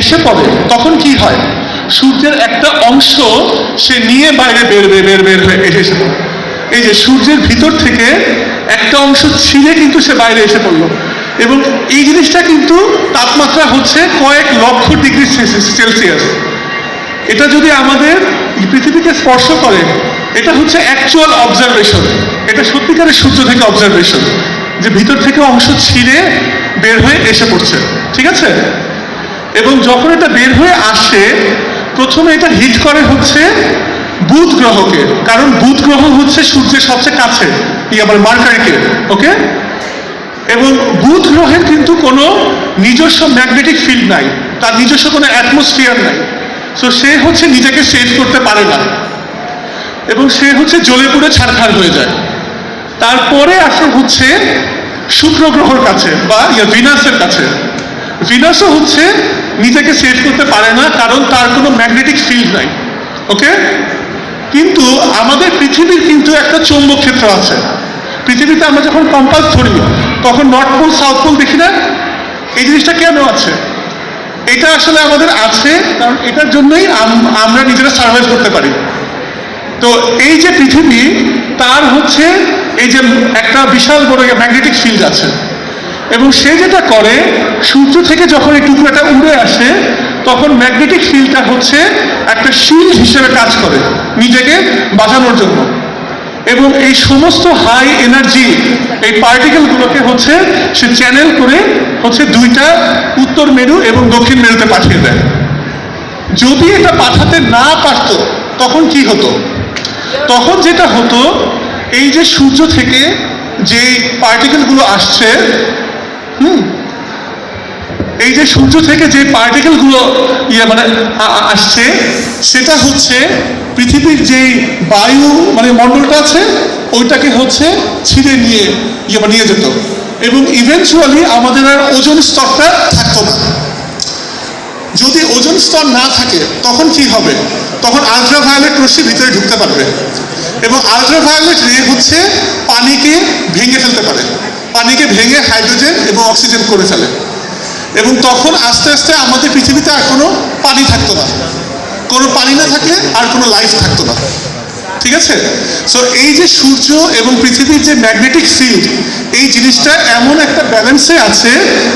এসে পড়ে, তখন কি হয়? সূর্যের একটা অংশ সে নিয়ে বাইরে বের বের বের বের হয়ে এসে পড়ে। এই যে সূর্যের ভিতর থেকে একটা অংশ ছিঁড়ে কিন্তু সে বাইরে এসে পড়ল। এবং এই জিনিসটা কিন্তু তাপমাত্রা হচ্ছে কয়েক লক্ষ ডিগ্রি সেলসিয়াস। এটা যদি আমাদের পৃথিবীকে স্পর্শ করে, এটা হচ্ছে অ্যাকচুয়াল অবজারভেশন এটা সত্যিকারের সূর্য থেকে অবজারভেশন যে ভিতর থেকে অংশ ছিঁড়ে বের হয়ে এসে পড়ছে। ঠিক আছে? এবং যখন এটা বের হয়ে আসে, প্রথমে এটা হিট করে হচ্ছে বুধ গ্রহকে। কারণ বুধ গ্রহ হচ্ছে সূর্যের সবচেয়ে কাছে, ই আমার মার্কারিকে ওকে এবং বুধ গ্রহের কিন্তু কোনো নিজস্ব ম্যাগনেটিক ফিল্ড নাই, তার নিজস্ব কোনো অ্যাটমসফিয়ার নাই। সো সে হচ্ছে নিজেকে সেভ করতে পারে না। এবং সে হচ্ছে জ্বলে পুড়ে ছারখার হয়ে যায়। তারপরে আসে হচ্ছে শুক্র গ্রহর কাছে বা ইয়া ভিনাসের কাছে। ভিনাসও হচ্ছে, নিজেকে সেভ করতে পারে না, কারণ তার কোনো ম্যাগনেটিক ফিল্ড নাই ওকে কিন্তু আমাদের পৃথিবীর কিন্তু একটা চৌম্বক ক্ষেত্র আছে। পৃথিবীতে আমরা যখন কম্পাস ধরি, তখন নর্থ পোল সাউথ পোল দেখি না? এই জিনিসটা কেন আছে? এটা আসলে আমাদের আছে, কারণ এটার জন্যই আমরা নিজেরা সার্ভাইভ করতে পারি। তো এই যে পৃথিবী, তার হচ্ছে এই যে একটা বিশাল বড় ম্যাগনেটিক ফিল্ড আছে। এবং সে যেটা করে, সূর্য থেকে যখন এই টুকরাটা উড়ে আসে, তখন ম্যাগনেটিক ফিল্ডটা হচ্ছে একটা শিল্ড হিসেবে কাজ করে নিজেকে বাঁচানোর জন্য। এবং এই সমস্ত হাই এনার্জি এই পার্টিকেলগুলোকে হচ্ছে সে চ্যানেল করে হচ্ছে দুইটা উত্তর মেরু এবং দক্ষিণ মেরুতে পাঠিয়ে দেয়। যদি এটা পাঠাতে না পারতো, তখন কি হতো? তখন যেটা হতো, এই যে সূর্য থেকে যে পার্টিকেলগুলো আসছে এই যে সূর্য থেকে যে পার্টিকেলগুলো ইয়ে মানে আসছে, সেটা হচ্ছে পৃথিবীর যেই বায়ু মানে মণ্ডলটা আছে, ওইটাকে হচ্ছে ছিঁড়ে নিয়ে ইয়ে নিয়ে যেত। এবং ইভেনচুয়ালি আমাদের আর ওজন স্তরটা থাকতো না। যদি ওজন স্তর না থাকে, তখন কি হবে? তখন আলট্রাভায়োলেট রশ্মি ভিতরে ঢুকতে পারবে। এবং আলট্রাভায়োলেট রে হচ্ছে পানিকে ভেঙে ফেলতে পারে। পানিকে ভেঙে হাইড্রোজেন এবং অক্সিজেন করে ফেলে। এবং তখন আস্তে আস্তে আমাদের পৃথিবীতে আর কোনো পানি থাকতো না। কোনো পানি না থাকলে আর কোনো লাইফ থাকতো না। ঠিক আছে? সো এই যে সূর্য এবং পৃথিবীর যে ম্যাগনেটিক ফিল্ড এই জিনিসটা এমন একটা ব্যালেন্সে আছে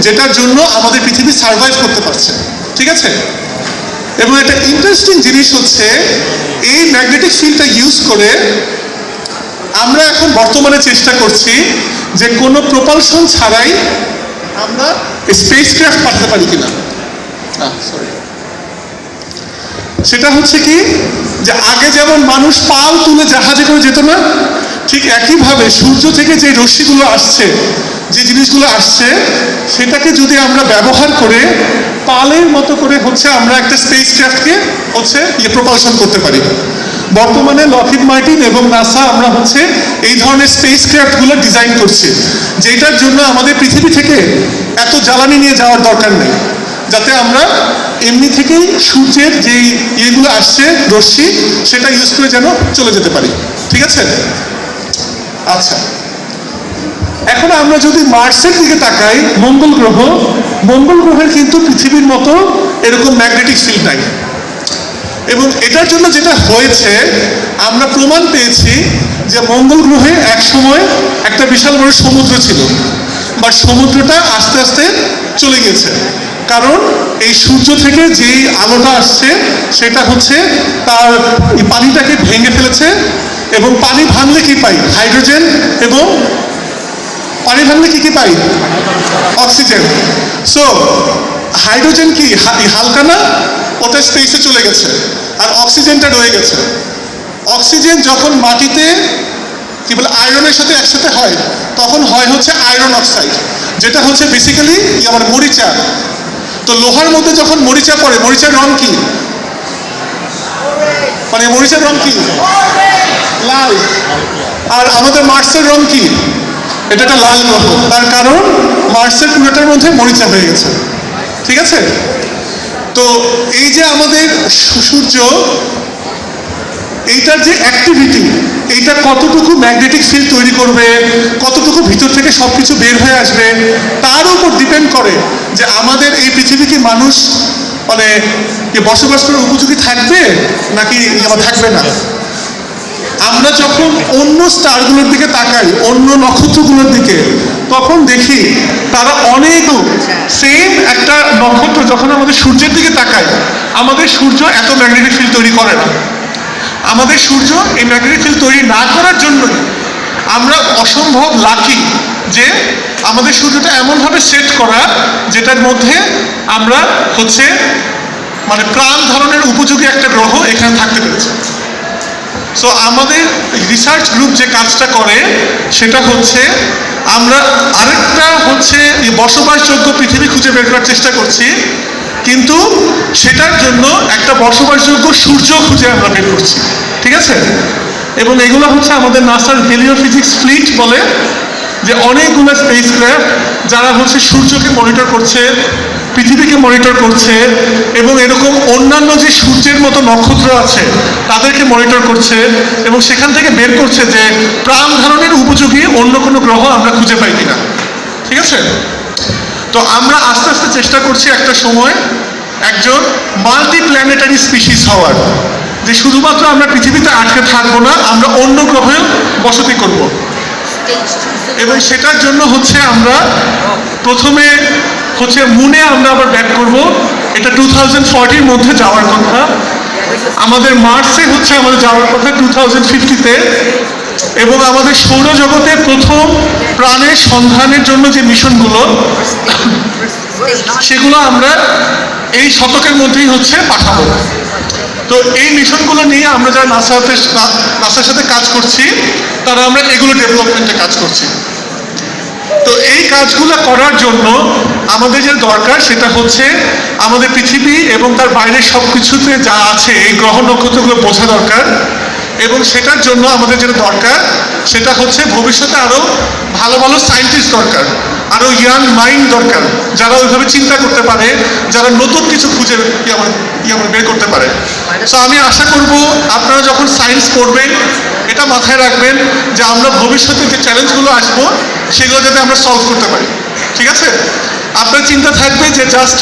যেটার জন্য আমাদের পৃথিবী সার্ভাইভ করতে পারছে। ঠিক আছে? এবং একটা ইন্টারেস্টিং জিনিস হচ্ছে, এই ম্যাগনেটিক ফিল্ডটা ইউজ করে আমরা এখন বর্তমানে চেষ্টা করছি যে কোনো প্রপালশন ছাড়াই আমরা স্পেস ক্রাফট পাঠাতে পারি কিনা। সেটা হচ্ছে কি যে আগে যেমন মানুষ পাল তুলে জাহাজে করে যেত না, ঠিক একইভাবে সূর্য থেকে যে রশ্মিগুলো আসছে, যে জিনিসগুলো আসছে, সেটাকে যদি আমরা ব্যবহার করে পালের মতো করে হচ্ছে আমরা একটা স্পেস ক্রাফটকে হচ্ছে ইয়ে প্রপালশন করতে পারি। বর্তমানে লকিড মার্টিন এবং নাসা আমরা হচ্ছে এই ধরনের স্পেস ক্রাফটগুলো ডিজাইন করছি যেটার জন্য আমাদের পৃথিবী থেকে এত জ্বালানি নিয়ে যাওয়ার দরকার নেই। যাতে আমরা এমনি থেকেই সূর্যের যে ইয়েগুলো আসছে, রশ্মি, সেটা ইউজ করে যেন চলে যেতে পারি। ঠিক আছে? আচ্ছা। এখন আমরা যদি মার্সের দিকে তাকাই, মঙ্গল গ্রহ, মঙ্গল গ্রহের কিন্তু পৃথিবীর মতো এরকম ম্যাগনেটিক ফিল্ড নাই। এবং এটার জন্য যেটা হয়েছে, আমরা প্রমাণ পেয়েছি যে মঙ্গল গ্রহে এক সময় একটা বিশাল বড় সমুদ্র ছিল, বা সমুদ্রটা আস্তে আস্তে চলে গেছে। কারণ এই সূর্য থেকে যেই আলোটা আসছে, সেটা হচ্ছে তার পানিটাকে ভেঙে ফেলেছে, এবং পানি ভাঙলে কি পাই? হাইড্রোজেন এবং পানি ভাঙলে কি কি পাই? অক্সিজেন। সো হাইড্রোজেন কি? হালকা না ওটা স্পেসে চলে গেছে। আর অক্সিজেনটা রয়ে গেছে। অক্সিজেন যখন মাটিতে, কি বলে, আয়রনের সাথে একসাথে হয়, তখন হয় হচ্ছে আয়রন অক্সাইড, যেটা হচ্ছে বেসিক্যালি আমার মরিচা। তো লোহার মধ্যে যখন মরিচা পড়ে, মরিচার রং কি? মানে মরিচার রং কি? লাল। আর আমাদের মার্সের রং কি? এটা একটা লাল গ্রহ তার কারণ মার্সের পুরোটার মধ্যে মরিচা হয়ে গেছে। ঠিক আছে? তো এই যে আমাদের সূর্য, এইটার যে অ্যাক্টিভিটি এইটা কতটুকু ম্যাগনেটিক ফিল্ড তৈরি করবে, কতটুকু ভিতর থেকে সব কিছু বের হয়ে আসবে, তার উপর ডিপেন্ড করে যে আমাদের এই পৃথিবী কি মানুষ মানে বসবাস করার উপযোগী থাকবে নাকি থাকবে না? আমরা যখন অন্য স্টারগুলোর দিকে তাকাই অন্য নক্ষত্রগুলোর দিকে তখন দেখি তারা অনেক সেম একটা নক্ষত্র যখন আমাদের সূর্যের দিকে তাকাই আমাদের সূর্য এত ম্যাগনেটিক ফিল্ড তৈরি করে না। আমাদের সূর্য এই ম্যাগনেটিক ফিল্ড তৈরি না করার জন্যই আমরা অসম্ভব লাকি যে আমাদের সূর্যটা এমনভাবে সেট করা যেটার মধ্যে আমরা হচ্ছে মানে প্রাণ ধরনের উপযোগী একটা গ্রহ এখানে থাকতে পেরেছি। সো আমাদের রিসার্চ গ্রুপ যে কাজটা করে, সেটা হচ্ছে আমরা আরেকটা হচ্ছে বসবাসযোগ্য পৃথিবী খুঁজে বের করার চেষ্টা করছি। কিন্তু সেটার জন্য একটা বসবাসযোগ্য সূর্য খুঁজে আমরা বের করছি। ঠিক আছে? এবং এগুলো হচ্ছে আমাদের নাসার হেলিওফিজিক্স ফ্লিট বলে, যে অনেকগুলো স্পেস ক্রাফট যারা হচ্ছে সূর্যকে মনিটর করছে পৃথিবীকে মনিটর করছে এবং এরকম অন্যান্য যে সূর্যের মতো নক্ষত্র আছে তাদেরকে মনিটর করছে এবং সেখান থেকে বের করছে যে প্রাণ ধারণের উপযোগী অন্য কোনো গ্রহ আমরা খুঁজে পাই কিনা। ঠিক আছে? তো আমরা আস্তে আস্তে চেষ্টা করছি একটা সময় একজন মাল্টি প্ল্যানেটারি স্পিসিস হওয়ার যে শুধুমাত্র আমরা পৃথিবীতে আটকে থাকব না আমরা অন্য গ্রহেও বসতি করব। এবং সেটার জন্য হচ্ছে আমরা প্রথমে হচ্ছে মুনে আমরা আবার ব্যাক করব। এটা টু থাউজেন্ড ফর্টির মধ্যে যাওয়ার কথা। আমাদের মার্চে হচ্ছে আমাদের যাওয়ার কথা টু থাউজেন্ড ফিফটিতে এবং আমাদের সৌরজগতে প্রথম প্রাণের সন্ধানের জন্য যে মিশনগুলো, সেগুলো আমরা এই শতকের মধ্যেই হচ্ছে পাঠাবো। তো এই মিশনগুলো নিয়ে আমরা যারা নাসাতে নাসার সাথে কাজ করছি, তারা আমরা এগুলো ডেভেলপমেন্টে কাজ করছি। তো এই কাজগুলো করার জন্য আমাদের যে দরকার সেটা হচ্ছে আমাদের পৃথিবী এবং তার বাইরের সব কিছুতে যা আছে, এই গ্রহ নক্ষত্রগুলো বোঝা দরকার। এবং সেটার জন্য আমাদের যেটা দরকার সেটা হচ্ছে ভবিষ্যতে আরও ভালো ভালো সায়েন্টিস্ট দরকার। আরও ইয়াং মাইন্ড দরকার। যারা ওইভাবে চিন্তা করতে পারে, যারা নতুন কিছু খুঁজে আমার বের করতে পারে। সো আমি আশা করব আপনারা যখন সায়েন্স পড়বেন, এটা মাথায় রাখবেন যে আমরা ভবিষ্যতে যে চ্যালেঞ্জগুলো আসব, সেগুলো যাতে আমরা সলভ করতে পারি। ঠিক আছে? আপনার চিন্তা থাকবে যে জাস্ট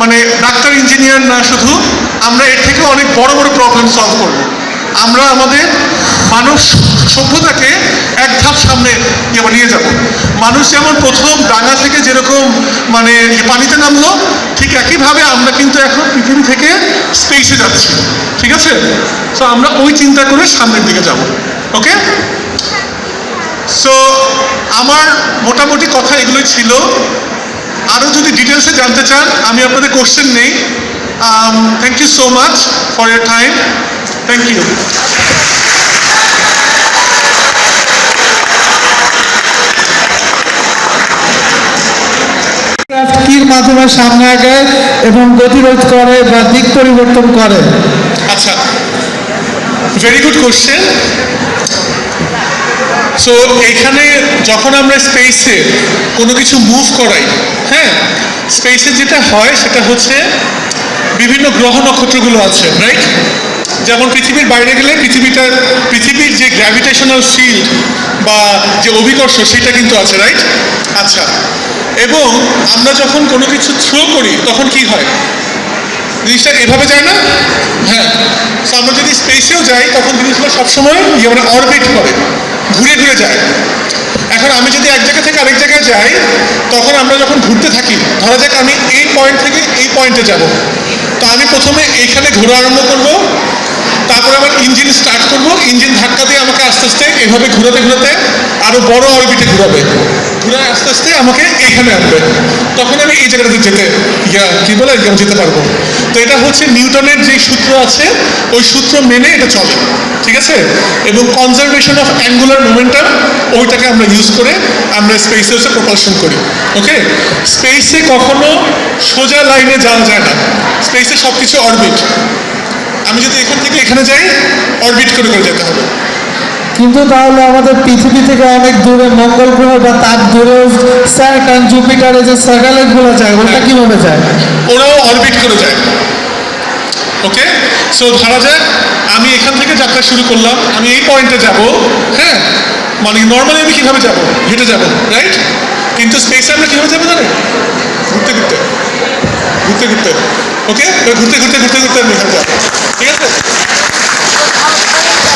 মানে ডাক্তার ইঞ্জিনিয়ার না শুধু, আমরা এর থেকে অনেক বড় বড় প্রবলেম সলভ করব। আমরা আমাদের মানব সভ্যতাকে এক ধাপ সামনে নিয়ে- নিয়ে যাব। মানুষ যেমন প্রথম ডাঙা থেকে যেরকম মানে পানিতে নামলো, ঠিক একইভাবে আমরা কিন্তু এখন পৃথিবী থেকে স্পেসে যাচ্ছি। ঠিক আছে? তো আমরা ওই চিন্তা করে সামনের দিকে যাব। ওকে সো আমার মোটামুটি কথা এগুলোই ছিল। আরও যদি ডিটেলসে জানতে চান, আমি আপনাদের কোশ্চেন নেই। Thank you so much for your time thank you কির মাধ্যমে সামনে আগায় এবং গতিরোধ করে বা দিক পরিবর্তন করে। আচ্ছা ভেরি গুড কোশ্চেন সো এখানে যখন আমরা স্পেসে কোনো কিছু মুভ করাই হ্যাঁ স্পেসে যেটা হয় সেটা হচ্ছে বিভিন্ন গ্রহ নক্ষত্রগুলো আছে রাইট যেমন পৃথিবীর বাইরে গেলে পৃথিবীটার পৃথিবীর যে গ্র্যাভিটেশনাল ফিল্ড বা যে অভিকর্ষ, সেটা কিন্তু আছে রাইট আচ্ছা এবং আমরা যখন কোনো কিছু থ্রো করি, তখন কি হয়? জিনিসটা এভাবে যায় না? হ্যাঁ আমরা যদি স্পেসেও যাই, তখন জিনিসগুলো সবসময় ইয়ে মানে অরবিট করে, ঘুরে ঘুরে যায়। এখন আমি যদি এক জায়গা থেকে আরেক জায়গায় যাই, তখন আমরা যখন ঘুরতে থাকি, ধরা যাক আমি এই পয়েন্ট থেকে এই পয়েন্টে যাব আমি প্রথমে এইখানে ঘোরা আরম্ভ করব। তারপরে আবার ইঞ্জিন স্টার্ট করব। ইঞ্জিন ধাক্কা দিয়ে আমাকে আস্তে আস্তে এভাবে ঘুরাতে ঘুরাতে আরও বড় অরবিটে ঘুরাবে। ঘুরে আস্তে আস্তে আমাকে এইখানে আনবে। তখন আমি এই জায়গাটাতে যেতে, ইয়া, কি বলে, ইয়া, যেতে পারব। তো এটা হচ্ছে নিউটনের যে সূত্র আছে, ওই সূত্র মেনে এটা চলে, ঠিক আছে? এবং কনজারভেশন অফ অ্যাঙ্গুলার মোমেন্টাম ওইটাকে আমরা ইউজ করে আমরা স্পেসে হচ্ছে প্রপালশন করি ওকে স্পেসে কখনো সোজা লাইনে যাওয়া যায় না। স্পেসে সব কিছু অরবিট আমি যদি এখান থেকে এখানে যাই অরবিট করে করে যেতে হবে। কিন্তু তাহলে আমাদের পৃথিবী থেকে অনেক দূরে মঙ্গল গ্রহ বা তার দূরে স্যাটার্ন জুপিটারে যে স্যাটেলাইটগুলো যায় ওটা কীভাবে যায়? ওরাও অরবিট করে যায়। ওকে সো ধরা যাক আমি এখান থেকে যাত্রা শুরু করলাম আমি এই পয়েন্টে যাব হ্যাঁ? মানে নর্মালি আমি কীভাবে যাব? হেঁটে যাব রাইট কিন্তু স্পেসে আমরা কীভাবে যাব জানেন ঘুরতে ঘুরতে। ঘুরতে ঘুরতে। ওকে ঘুরতে ঘুরতে ঘুরতে ঘুরতে আমি এখানে যাব। ঠিক আছে?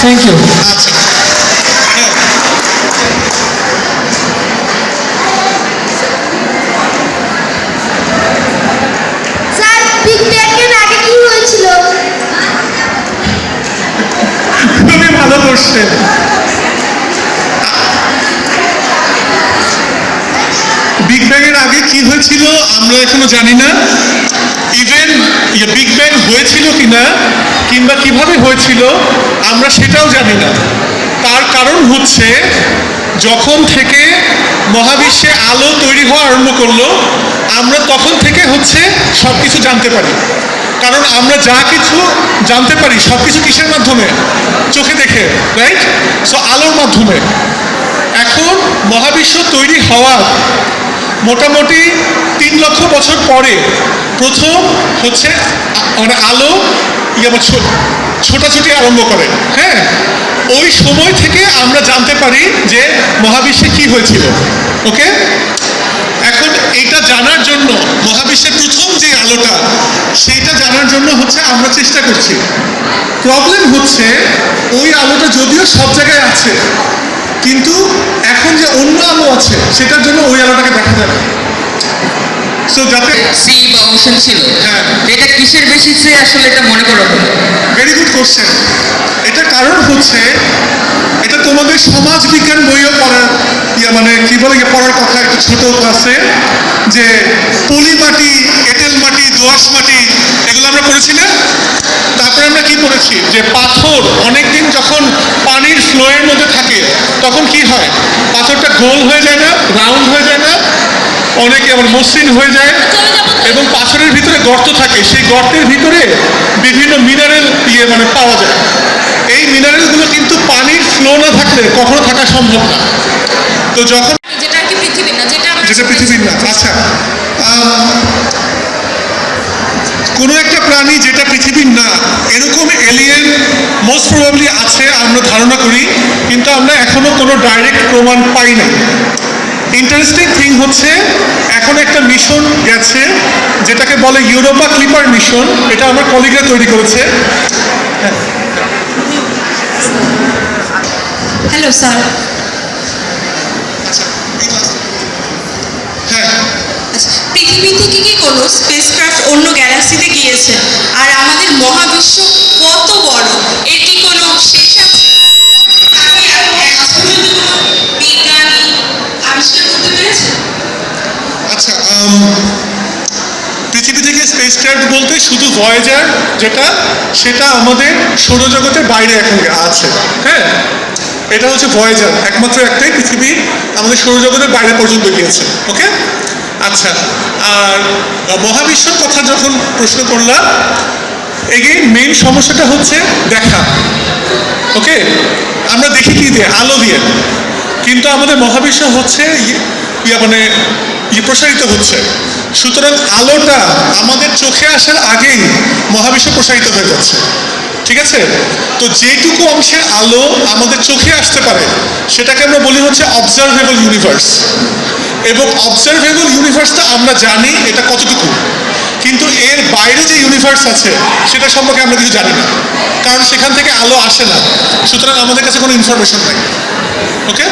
থ্যাংক ইউ আচ্ছা। হ্যাঁ। স্যার বিগ ব্যাংয়ের হয়েছিল? খুবই ভালো করছেন বিগ ব্যাং এর আগে কি হয়েছিল, আমরা এখনও জানি না। ইভেন বিগ ব্যাং হয়েছিল কিনা, কিংবা কীভাবে হয়েছিল, আমরা সেটাও জানি না। তার কারণ হচ্ছে, যখন থেকে মহাবিশ্বে আলো তৈরি হওয়া আরম্ভ করল, আমরা তখন থেকে হচ্ছে সব কিছু জানতে পারি। কারণ আমরা যা কিছু জানতে পারি সব কিছু কিসের মাধ্যমে? চোখে দেখে রাইট সো আলোর মাধ্যমে। এখন মহাবিশ্ব তৈরি হওয়ার মোটামুটি তিন লক্ষ বছর পরে প্রথম হচ্ছে মানে আলো ইয়ে বা ছোটাছুটি আরম্ভ করে। হ্যাঁ? ওই সময় থেকে আমরা জানতে পারি যে মহাবিশ্বে কি হয়েছিল। ওকে? এখন এটা জানার জন্য মহাবিশ্বের প্রথম যে আলোটা সেইটা জানার জন্য হচ্ছে আমরা চেষ্টা করছি। প্রবলেম হচ্ছে, ওই আলোটা যদিও সব জায়গায় আছে, কিন্তু এখন যে অন্য আলো আছে সেটার জন্য ওই আলোটাকে দেখা যাবে। সো যাতে সি বা অংশন ছিল। হ্যাঁ। এটা কিসের বেসিসে আসলে এটা মনে করা হলো? ভেরি গুড কোশ্চেন এটা কারণ হচ্ছে এটা তোমাদের সমাজ বিজ্ঞান বইও পড়ার ইয়া মানে কি বলে ইয়ে পড়ার কথা একটু ছোট ক্লাসে যে পলি মাটি এঁটেল মাটি দোআঁশ মাটি এগুলো আমরা পড়েছি না তারপরে আমরা কি পড়েছি? যে পাথর অনেকদিন যখন পানির ফ্লোয়ের মধ্যে থাকে তখন পাথরটা গোল হয়ে যায় না রাউন্ড হয়ে যায় না অনেকে আবার মসৃণ হয়ে যায় এবং পাথরের ভিতরে গর্ত থাকে সেই গর্তের ভিতরে বিভিন্ন মিনারেল ইয়ে মানে পাওয়া যায়। এই মিনারেলগুলো কিন্তু পানির ফ্লো না থাকলে কখনো থাকা সম্ভব না। তো যখন যেটা পৃথিবীর না যেটা পৃথিবীর না আচ্ছা কোনো একটা প্রাণী যেটা পৃথিবীর না, এরকম এলিয়েন মোস্ট প্রবাবলি আছে, আমরা ধারণা করি, কিন্তু আমরা এখনও কোনো ডাইরেক্ট প্রমাণ পাই না। ইন্টারেস্টিং থিং হচ্ছে, এখন একটা মিশন গেছে, যেটাকে বলে ইউরোপা ক্লিপার মিশন এটা আমার কলিগরা তৈরি করেছে। হ্যালো স্যার হ্যাঁ আচ্ছা, পৃথিবী থেকে কি কোনো স্পেসক্রাফট অন্য গ্যালাক্সিতে গিয়েছে। আর আমাদের মহাবিশ্ব কত বড়? এটি কোনো শেষ আছে আচ্ছা পৃথিবী থেকে বলতে শুধু ভয়েজার যেটা, সেটা আমাদের সৌরজগতের বাইরে এখন আছে। হ্যাঁ? এটা হচ্ছে ভয়েজার একমাত্র একটাই পৃথিবী আমাদের সৌরজগতের বাইরে পর্যন্ত গিয়েছে ওকে আচ্ছা আর মহাবিশ্বের কথা যখন প্রশ্ন করলাম এগেইন মেইন সমস্যাটা হচ্ছে দেখা ওকে আমরা দেখি কি দিয়ে আলো দিয়ে, কিন্তু আমাদের মহাবিশ্ব হচ্ছে ইয়া মানে ই প্রসারিত হচ্ছে। সুতরাং আলোটা আমাদের চোখে আসার আগেই মহাবিশ্ব প্রসারিত হয়ে যাচ্ছে, ঠিক আছে? তো যেটুকু অংশের আলো আমাদের চোখে আসতে পারে, সেটাকে আমরা বলি হচ্ছে অবজারভেবল ইউনিভার্স এবং অবজারভেবল ইউনিভার্সটা আমরা জানি এটা কতটুকু। কিন্তু এর বাইরে যে ইউনিভার্স আছে, সেটা সম্পর্কে আমরা কিছু জানি না। কারণ সেখান থেকে আলো আসে না। সুতরাং আমাদের কাছে কোনো ইনফরমেশন নাই। ওকে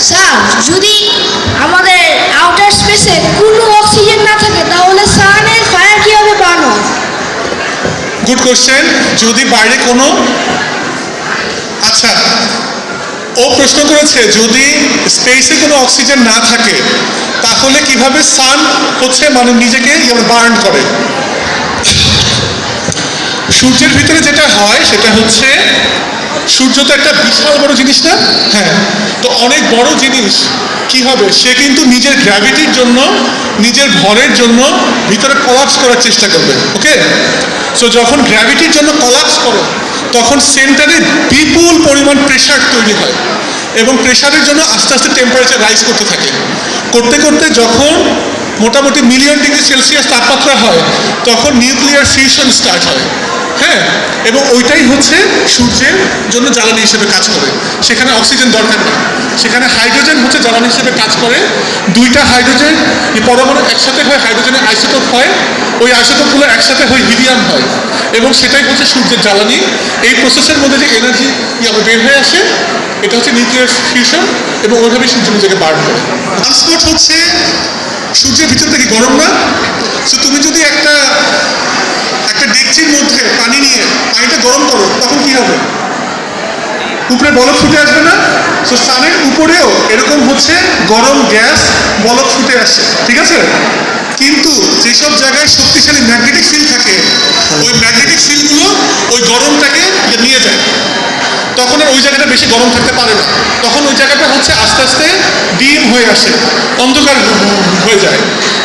স্যার যদি গুড কোশ্চেন যদি বাইরে কোনো আচ্ছা ও প্রশ্ন করেছে, যদি স্পেসে কোনো অক্সিজেন না থাকে, তাহলে কীভাবে সান হচ্ছে মানে নিজেকে বার্ন করে? সূর্যের ভিতরে যেটা হয়, সেটা হচ্ছে সূর্য তো একটা বিশাল বড় জিনিস না? হ্যাঁ। তো অনেক বড় জিনিস, কি হবে? সে কিন্তু নিজের গ্র্যাভিটির জন্য, নিজের ভরের জন্য ভিতরে কলাপস করার চেষ্টা করবে ওকে সো যখন গ্র্যাভিটির জন্য কলাপস করো, তখন সেন্টারে বিপুল পরিমাণ প্রেশার তৈরি হয় এবং প্রেশারের জন্য আস্তে আস্তে টেম্পারেচার রাইজ করতে থাকে। করতে করতে যখন মোটামুটি মিলিয়ন ডিগ্রি সেলসিয়াস তাপমাত্রা হয়, তখন নিউক্লিয়ার ফিউশন স্টার্ট হয়। হ্যাঁ এবং ওইটাই হচ্ছে সূর্যের জন্য জ্বালানি হিসেবে কাজ করে। সেখানে অক্সিজেন দরকার নেই। সেখানে হাইড্রোজেন হচ্ছে জ্বালানি হিসেবে কাজ করে। দুইটা হাইড্রোজেন পরমাণু একসাথে হয়ে, হাইড্রোজেনের আইসোটোপ হয়, ওই আইসোটোপগুলো একসাথে হয়ে, হিলিয়াম হয়। এবং সেটাই হচ্ছে সূর্যের জ্বালানি। এই প্রসেসের মধ্যে যে এনার্জি বের হয়ে আসে, এটা হচ্ছে নিউক্লিয়ার ফিউশন এবং ওইভাবেই সূর্য নিজেকে বার করে। ট্রান্সপোর্ট হচ্ছে সূর্যের ভিতর থেকে গরম না। তো তুমি যদি একটা একটা ডেকচির মধ্যে পানি নিয়ে পানিটা গরম করো, তখন কি হবে? উপরে বলক ফুটে আসবে না? তো সানের উপরেও এরকম হচ্ছে গরম গ্যাস বলক ফুটে আসে, ঠিক আছে? কিন্তু যেসব জায়গায় শক্তিশালী ম্যাগনেটিক ফিল্ড থাকে, ওই ম্যাগনেটিক ফিল্ডগুলো ওই গরমটাকে নিয়ে যায়, তখন ওই জায়গাটা বেশি গরম থাকতে পারে না। তখন ওই জায়গাটা হচ্ছে আস্তে আস্তে ডিম হয়ে আসে, অন্ধকার হয়ে যায়।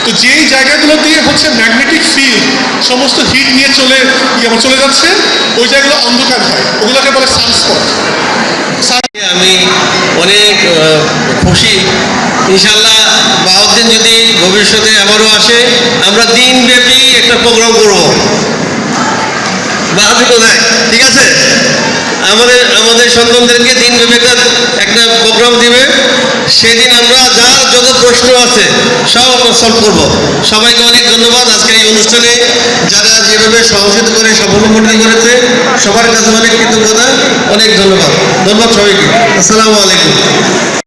তো যেই জায়গাগুলো দিয়ে হচ্ছে ম্যাগনেটিক ফিল্ড সমস্ত হিট নিয়ে চলে ইয়ে চলে যাচ্ছে, ওই জায়গাগুলো অন্ধকার হয়। ওগুলোকে বলে সানস্পট আমি অনেক খুশি। ইনশাল্লাহ বাহাউদ্দিন যদি ভবিষ্যতে আবারও আসে, আমরা দিনব্যাপী একটা প্রোগ্রাম করব। বাহাদুর কোথায়? ঠিক আছে? আমাদের আমাদের সন্তানদেরকে দিনব্যাপী একটা একটা প্রোগ্রাম দিবে। সেদিন আমরা যার যত প্রশ্ন আছে, সব আমরা সলভ করব। সবাইকে অনেক ধন্যবাদ আজকের এই অনুষ্ঠানে। যারা যেভাবে সহযোগিত করে সফলমণ্ডিত করেছে, সবার কাছে অনেক কৃতজ্ঞতা, অনেক ধন্যবাদ। ধন্যবাদ সবাইকে। আসসালামু আলাইকুম।